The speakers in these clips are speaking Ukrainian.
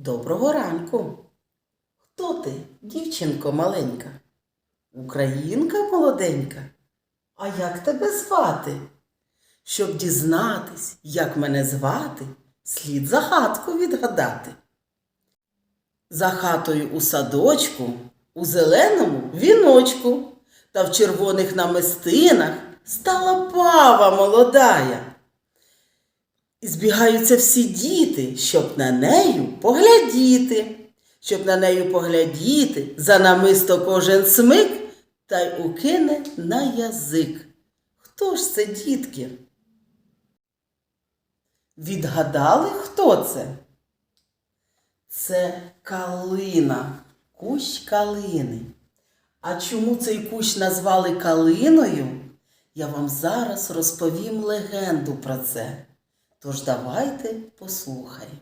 Доброго ранку. Хто ти, дівчинко маленька? Українка молоденька? А як тебе звати? Щоб дізнатись, як мене звати, слід загадку відгадати. За хатою у садочку, у зеленому віночку та в червоних намистинах стала пава молодая. Збігаються всі діти, щоб на нею поглядіти, щоб на нею поглядіти, за намисто кожен смик та й укине на язик. Хто ж це, дітки? Відгадали, хто це? Це калина, кущ калини. А чому цей кущ назвали калиною? Я вам зараз розповім легенду про це. Тож давайте послухаємо.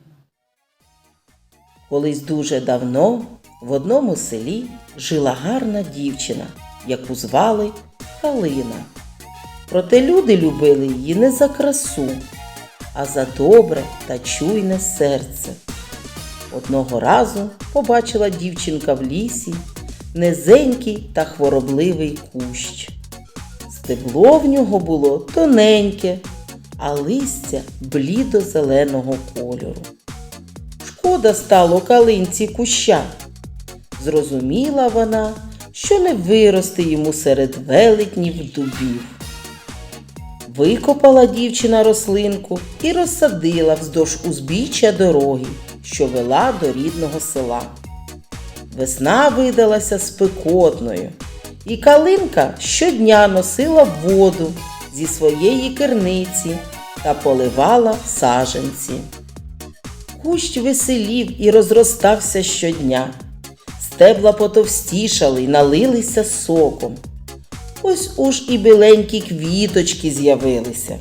Колись дуже давно в одному селі жила гарна дівчина, яку звали Калина. Проте люди любили її не за красу, а за добре та чуйне серце. Одного разу побачила дівчинка в лісі низенький та хворобливий кущ. Стебло в нього було тоненьке, а листя блідо-зеленого кольору. Шкода стало калинці куща. Зрозуміла вона, що не виросте йому серед велетнів дубів. Викопала дівчина рослинку і розсадила вздовж узбіччя дороги, що вела до рідного села. Весна видалася спекотною, і калинка щодня носила воду зі своєї керниці та поливала саженці. Кущ веселів і розростався щодня. Стебла потовстішали й налилися соком. Ось уж і біленькі квіточки з'явилися.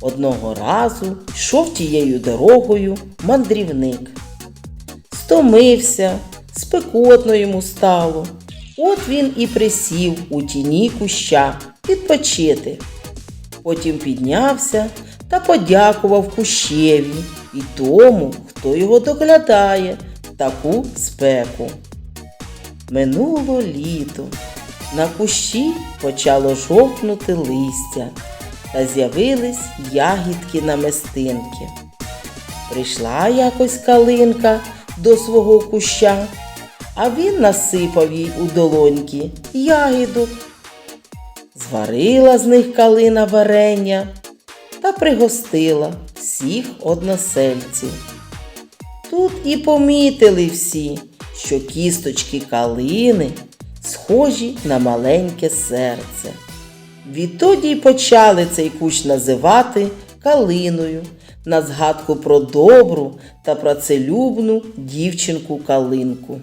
Одного разу йшов тією дорогою мандрівник. Стомився, спекотно йому стало. От він і присів у тіні куща відпочити. Потім піднявся та подякував кущеві і тому, хто його доглядає в таку спеку. Минуло літо. На кущі почало жовкнути листя та з'явились ягідки на мистинки. Прийшла якось калинка до свого куща, а він насипав їй у долоньки ягідок. Зварила з них калина варення та пригостила всіх односельців. Тут і помітили всі, що кісточки калини схожі на маленьке серце. Відтоді й почали цей кущ називати калиною на згадку про добру та працелюбну дівчинку калинку.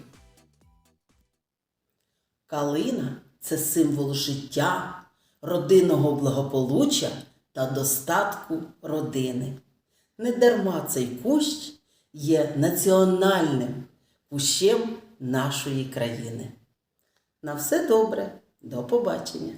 Калина це символ життя, родинного благополуччя та достатку родини. Недарма цей кущ є національним кущем нашої країни. На все добре, до побачення!